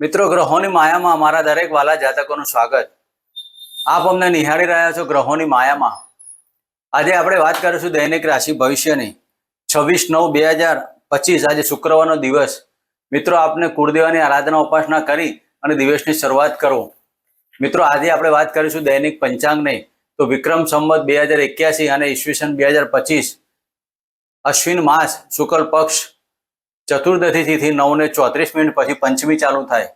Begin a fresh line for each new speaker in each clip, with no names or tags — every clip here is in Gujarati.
મિત્રો, ગ્રહોની માયામાં અમારા દરેક વાલા જાતકોનું સ્વાગત. આપ અમને નિહાળી રહ્યા છો ગ્રહોની માયામાં. આજે આપણે વાત કરીશું દૈનિક રાશિ ભવિષ્યની. છવ્વીસ નવ બે હજાર પચીસ, આજે શુક્રવારનો દિવસ. મિત્રો, આપને કુળદેવાની આરાધના ઉપાસના કરી અને દિવસની શરૂઆત કરો મિત્રો, આજે આપણે વાત કરીશું દૈનિક પંચાંગની. તો વિક્રમ સંવત બે હજાર એક્યાસી અને ઈસવીસન બે હજાર પચીસ. અશ્વિન માસ, શુક્લ પક્ષ ચતુર્દશી તિથિ નવ ને ચોત્રીસ મિનિટ પછી પંચમી ચાલુ થાય.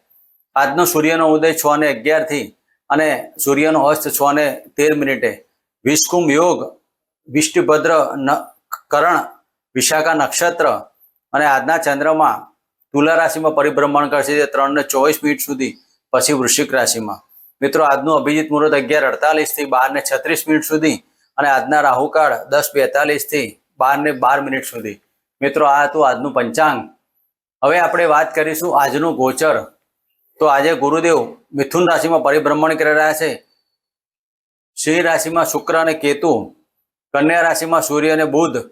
આજનો સૂર્યનો ઉદય છ ને અગિયારથી અને સૂર્યનો અસ્ત છ ને તેર મિનિટે. વિષ્કુંભ યોગ, વિષ્ણુભદ્ર ન- કરણ, વિશાખા નક્ષત્ર અને આજના ચંદ્રમાં તુલા રાશિમાં પરિભ્રમણ કરશે જે ત્રણ ને ચોવીસ મિનિટ સુધી, પછી વૃશ્ચિક રાશિમાં. મિત્રો, આજનું અભિજીત મુહૂર્ત અગિયાર અડતાલીસથી બાર ને છત્રીસ મિનિટ સુધી અને આજના રાહુકાળ દસ બેતાલીસથી બાર ને બાર મિનિટ સુધી. મિત્રો, આ હતું આજનું પંચાંગ. હવે આપણે વાત કરીશું આજનું ગોચર. તો આજે ગુરુદેવ મિથુન રાશિમાં પરિભ્રમણ કરી રહ્યા છે. સિંહ રાશિમાં શુક્ર અને કેતુ, કન્યા રાશિમાં સૂર્ય અને બુધ,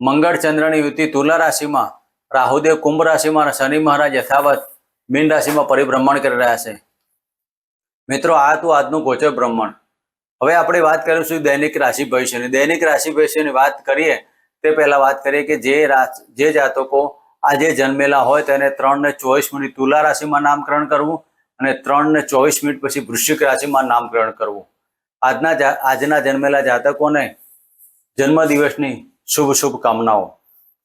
મંગળ ચંદ્રની યુતિ તુલા રાશિમાં, રાહુદેવ કુંભ રાશિમાં અને શનિ મહારાજ યથાવત મીન રાશિમાં પરિભ્રમણ કરી રહ્યા છે. મિત્રો, આ હતું આજનું ગોચર ભ્રમણ. હવે આપણે વાત કરીશું દૈનિક રાશિ ભવિષ્યની. દૈનિક રાશિ ભવિષ્યની વાત કરીએ તે પહેલા વાત કરીએ કે જે જે જાતકો આજે જન્મેલા હોય તેને ત્રણ ને ચોવીસ મિનિટ તુલા રાશિમાં નામકરણ કરવું અને ત્રણ ને ચોવીસ મિનિટ પછી વૃશ્ચિક રાશિમાં નામકરણ કરવું. આજના આજના જન્મેલા જાતકોને જન્મદિવસની શુભ શુભ કામનાઓ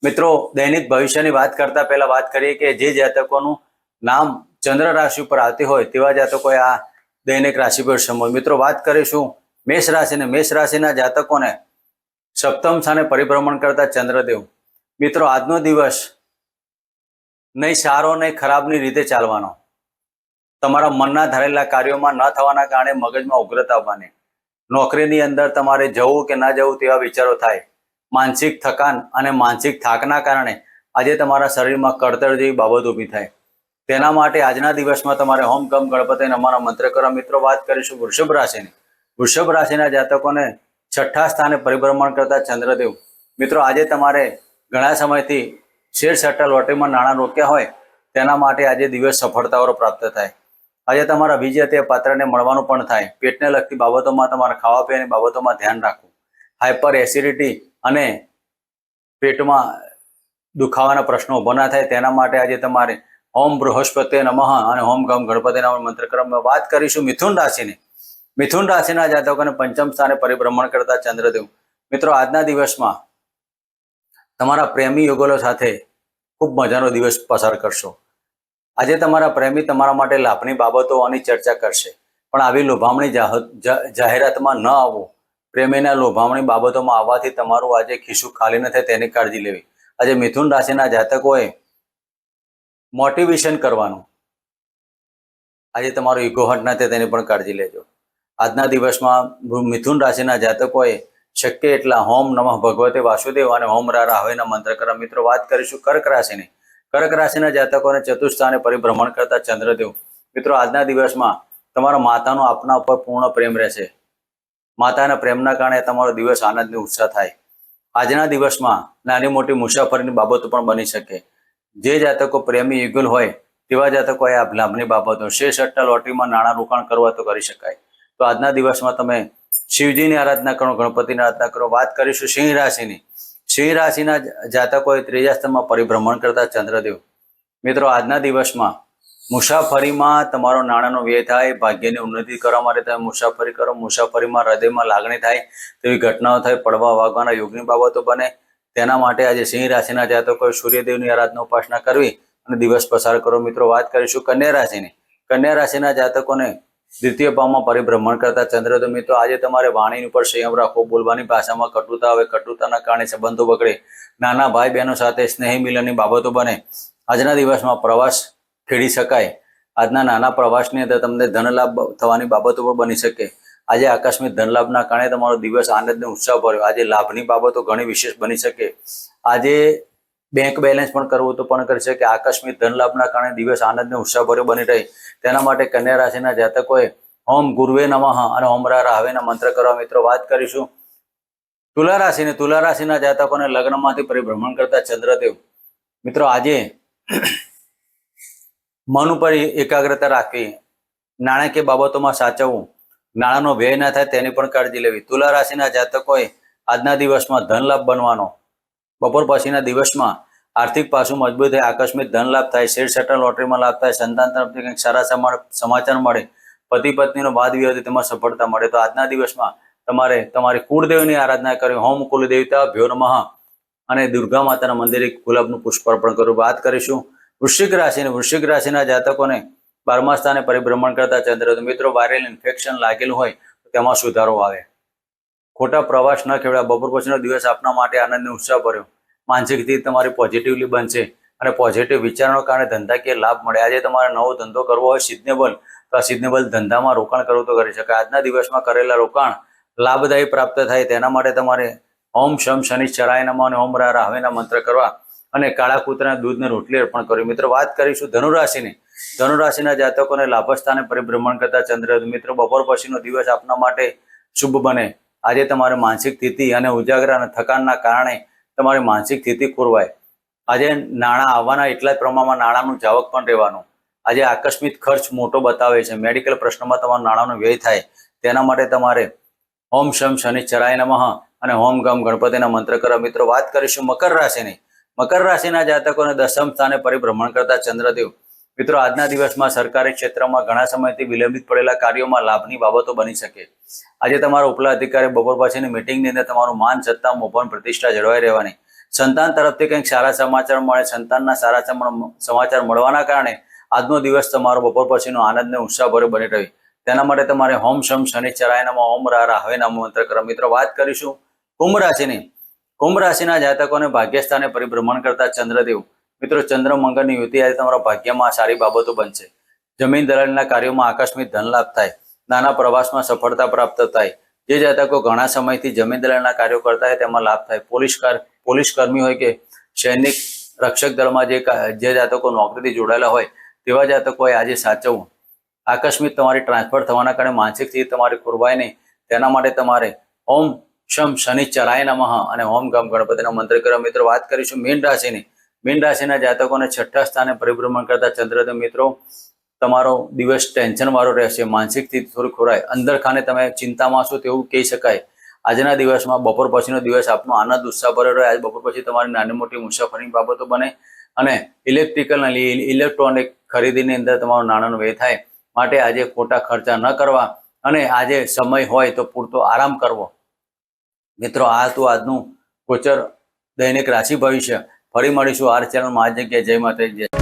મિત્રો, દૈનિક ભવિષ્યની વાત કરતા પહેલા વાત કરીએ કે જે જાતકોનું નામ ચંદ્ર રાશિ ઉપર આવતી હોય તેવા જાતકોએ આ દૈનિક રાશિ પર સમય. મિત્રો, વાત કરીશું મેષ રાશિને મેષ રાશિના જાતકોને સપ્તમ સ્થાને પરિભ્રમણ કરતા ચંદ્રદેવ, મિત્રો, આજનો દિવસ નહીં સારો નહીં ખરાબની રીતે ચાલવાનો. તમારા મનના ધારેલા કાર્યોમાં ન થવાના કારણે મગજમાં ઉગ્રતા આવવાની. નોકરીની અંદર તમારે જવું કે ન જવું તેવા વિચારો થાય. માનસિક થકાન અને માનસિક થાકના કારણે આજે તમારા શરીરમાં કળતર જેવી બાબત ઊભી થાય. તેના માટે આજના દિવસમાં તમારે હોમ કમ ગણપતિ અમારા મંત્ર કરવા મિત્રો વાત કરીશું વૃષભ રાશિની. વૃષભ રાશિના જાતકોને છઠ્ઠા સ્થાને પરિભ્રમણ કરતા ચંદ્રદેવ, મિત્રો આજે તમારે ઘણા સમયથી શેર સટ્ટા લોટરીમાં નાણાં રોક્યા હોય, તેના માટે આજે દિવસ સફળતાઓ પ્રાપ્ત થાય. આજે તમારા વિજય પાત્રને મળવાનું પણ થાય. પેટને લગતી બાબતોમાં તમારે ખાવા પીવાની બાબતોમાં ધ્યાન રાખવું. હાઇપર એસિડિટી અને પેટમાં દુખાવાના પ્રશ્નો ઊભો ના થાય, તેના માટે આજે તમારે ઓમ બૃહસ્પતિ નમઃ અને ઓમ ગમ ગણપતિ મંત્રક્રમમાં મંત્ર વાત કરીશું. મિથુન રાશિની. મિથુન રાશિના જાતકોને પંચમ સ્થાને પરિભ્રમણ કરતા ચંદ્રદેવ, મિત્રો આજના દિવસમાં તમારા પ્રેમી યુગલો સાથે ખૂબ મજાનો દિવસ પસાર કરશો. આજે તમારા પ્રેમી તમારા માટે લાભની બાબતોની ચર્ચા કરશે. પણ આવી લોભામણી જાહેરાતમાં ન આવવું. પ્રેમીના લોભામણી બાબતોમાં આવવાથી તમારું આજે ખિસ્સું ખાલી ન થાય તેની કાળજી લેવી. આજે મિથુન રાશિના જાતકોએ મોટિવેશન કરવાનું. આજે તમારો ઇગો હટ થાય તેની પણ કાળજી લેજો. આજના દિવસમાં મિથુન રાશિના જાતકોએ શક્ય એટલા હોમ નમઃ ભગવતે વાસુદેવ અને હોમ રા રાહવેના મંત્ર કરવા મિત્રો, વાત કરીશું કર્ક રાશિની. કર્ક રાશિના જાતકોને ચતુર્સ્થાને પરિભ્રમણ કરતા ચંદ્રદેવ. મિત્રો, આજના દિવસમાં તમારા માતાનો આપના ઉપર પૂર્ણ પ્રેમ રહેશે. માતાના પ્રેમના કારણે તમારો દિવસ આનંદની ઉત્સાહ થાય. આજના દિવસમાં નાની મોટી મુસાફરીની બાબતો પણ બની શકે. જે જાતકો પ્રેમી યુગલ હોય, તેવા જાતકોએ આ લાભની બાબતો. શેર સટ્ટા લોટરીમાં નાણાં રોકાણ કરવા તો કરી શકાય. તો આજના દિવસમાં તમે શિવજીની આરાધના કરો, ગણપતિની આરાધના કરો, વાત કરીશું સિંહ રાશિની. સિંહ રાશિના જાતકોએ ત્રીજા સ્તંભમાં પરિભ્રમણ કરતા ચંદ્રદેવ. મિત્રો, આજના દિવસમાં મુસાફરીમાં તમારો નાણાંનો વ્યય થાય, ભાગ્યની ઉન્નતિ કરવા માટે તમે મુસાફરી કરો, મુસાફરીમાં હૃદયમાં લાગણી થાય, તેવી ઘટનાઓ થાય, પડવા વાગવાના યોગની બાબતો બને. તેના માટે આજે સિંહ રાશિના જાતકોએ સૂર્યદેવની આરાધના ઉપાસના કરવી અને દિવસ પસાર કરો. મિત્રો, વાત કરીશું કન્યા રાશિની. કન્યા રાશિના જાતકોને દ્વિતીય ભાવમાં પરિભ્રમણ કરતા ચંદ્રદેવ મિત્રો આજે તમારે વાણી ઉપર સંયમ રાખવો, બોલવાની ભાષામાં કટુતા આવે, કટુતાના કારણે સંબંધો બગડે, નાના ભાઈ બહેનો સાથે સ્નેહી મિલનની બાબતો બને. આજના દિવસમાં પ્રવાસ ખેડી શકાય. આજના નાના પ્રવાસની અંદર તમને ધનલાભ થવાની બાબતો પણ બની શકે. આજે આકસ્મિક ધનલાભના કારણે તમારો દિવસ આનંદને ઉત્સાહ ભર્યો. આજે લાભની બાબતો ઘણી વિશેષ બની શકે. આજે બેંક બેલેન્સ પણ કરવું તો પણ કરી શકે. આકસ્મિક ધનલાભના કારણે દિવસ આનંદ ઉત્સાહભર્યો બની રહે. તેના માટે કન્યા રાશિના જાતકોએ ઓમ ગુરુવે નમઃ અને ઓમ રા રાહવેના મંત્ર કરવા મિત્રો વાત કરીશું. તુલા રાશિને તુલા રાશિના જાતકોને લગ્નમાંથી પરિભ્રમણ કરતા ચંદ્રદેવ. મિત્રો આજે મન ઉપર એકાગ્રતા રાખવી, નાણાકીય બાબતોમાં સાચવવું, નાણાંનો વ્યય ના થાય તેની પણ કાળજી લેવી. તુલા રાશિના જાતકોએ આજના દિવસમાં ધન લાભ બનવાનો બપોર પછીના દિવસમાં આર્થિક પાસું મજબૂત થાય, આકસ્મિક ધન લાભ થાય, શેર સેટર લોટરીમાં લાભ થાય, સંતાન તરફથી કંઈક સારા સમા- સમાચાર મળે, પતિ પત્નીનો વાદ વિવાદ તેમાં સફળતા મળે. તો આજના દિવસમાં તમારે, તમારી કુળદેવની આરાધના કરી હોમ કુલદેવતા ભ્યો નમઃ. અને દુર્ગા માતાના મંદિરે ગુલાબનું પુષ્પ અર્પણ કરવું. વાત કરીશું વૃશ્ચિક રાશિને વૃશ્ચિક રાશિના જાતકોને બારમા સ્થાને પરિભ્રમણ કરતા ચંદ્ર. મિત્રો, વાયરલ ઇન્ફેક્શન લાગેલું હોય તેમાં સુધારો આવે. ખોટા પ્રવાસ ન ખેડવા બપોર પછીનો દિવસ આપના માટે આનંદ ઉત્સાહ ભર્યો માનસિક સ્થિતિ તમારી પોઝિટિવલી બનશે અને પોઝિટિવ વિચારનો કારણે ધંધાકીય લાભ મળે. આજે તમારે નવો ધંધો કરવો હોય સિઝનેબલ તો આ સિઝનેબલ ધંધામાં રોકાણ કરવું તો કરી શકાય. આજના દિવસમાં કરેલા રોકાણ લાભદાયી પ્રાપ્ત થાય તેના માટે તમારે ઓમ શમ શનિ ચરાય નમઃ અને ઓમ રા રાહવેના મંત્ર કરવા અને કાળા કૂતરાના દૂધને રોટલી અર્પણ કરવી. મિત્રો, વાત કરીશું ધનુરાશિની. ધનુરાશિના જાતકોને લાભસ્થાને પરિભ્રમણ કરતા ચંદ્ર. મિત્રો, બપોર પછીનો દિવસ આપના માટે શુભ બને. આજે તમારે માનસિક સ્થિતિ અને ઉજાગરા અને થકાનના કારણે તમારી માનસિક સ્થિતિ ખોરવાય. આજે નાણાં આવવાના એટલા પ્રમાણમાં નાણાંનું જાવક પણ રહેવાનું. આજે આકસ્મિક ખર્ચ મોટો બતાવે છે. મેડિકલ પ્રશ્નમાં તમારું નાણાંનો વ્યય થાય. તેના માટે તમારે હોમ શમ શનિ ચરાય નમઃ અને હોમ ગમ ગણપતિના મંત્ર કરવા મિત્રો, વાત કરીશું મકર રાશિની. મકર રાશિના જાતકોને દસમ સ્થાને પરિભ્રમણ કરતા ચંદ્રદેવ મિત્રો, આજના દિવસમાં સરકારી ક્ષેત્રમાં ઘણા સમયથી વિલંબિત પડેલા કાર્યોમાં લાભની બાબતો બની શકે. આજે તમારા ઉપલા અધિકારી બપોર પછીની મિટિંગની અંદર તમારું માન, સત્તા મોપન પ્રતિષ્ઠા જળવાઈ રહેવાની. સંતાન તરફથી કંઈક સારા સમાચાર મળે, સંતાનના સારા સમાચાર મળવાના કારણે આજનો દિવસ તમારો બપોર પછીનો આનંદ ને ઉત્સાહભર્યો બની રહી તેના માટે તમારે હોમ શમ શનિ ચરાયનામાં ઓમ રા રાહવે નામ મંત્ર કરો. મિત્રો, વાત કરીશું કુંભ રાશિની. કુંભ રાશિના જાતકોને ભાગ્યસ્થાને પરિભ્રમણ કરતા ચંદ્રદેવ મિત્રો, ચંદ્ર મંગળની યુતિ આજે તમારા ભાગ્યમાં સારી બાબતો બનશે. જમીન દલાલના કાર્યોમાં આકસ્મિક ધન લાભ થાય. નાના પ્રવાસમાં સફળતા પ્રાપ્ત થાય. જે જાતકો ઘણા સમયથી જમીન દલાલના કાર્યો કરતા હોય તેમાં લાભ થાય. પોલીસ કાર, પોલીસ કર્મી હોય કે સૈનિક રક્ષક દળમાં જે જે જાતકો નોકરીથી જોડાયેલા હોય, તેવા જાતકોએ આજે સાચવવું. આકસ્મિક તમારી ટ્રાન્સફર થવાના કારણે માનસિક સ્થિતિ તમારી ખોરવાય નહીં. તેના માટે તમારે ઓમ શમ શનિ ચરાય નમઃ અને ઓમ ગમ ગણપતિના મંત્ર કરવા મિત્રો, વાત કરીશું મીન રાશિની. મીન રાશિના જાતકોને છઠ્ઠા સ્થાને પરિભ્રમણ કરતા ચંદ્રદેવ મિત્રો, તમારો દિવસ ટેન્શન વાળો રહેશે માનસિક સ્થિતિ થોડી ખોરાય. અંદર ખાને તમે ચિંતામાં છો તેવું કહી શકાય. આજના દિવસમાં બપોર પછીનો દિવસ આપનો આનંદ ઉત્સાહ ભર્યો રહે. આજ બપોર પછી તમારી નાની મોટી મુસાફરીની બાબતો બને અને ઇલેક્ટ્રિકલ ઇલેક્ટ્રોનિક ખરીદીની અંદર તમારો નાણાંનો વ્યય થાય. માટે આજે ખોટા ખર્ચા ન કરવા અને આજે સમય હોય તો પૂરતો આરામ કરવો. મિત્રો, આ હતું આજનું ગોચર દૈનિક રાશિ ભવિષ્ય. ફરી મળીશું. આર ચેનલમાં આ જગ્યાએ જય માતા જય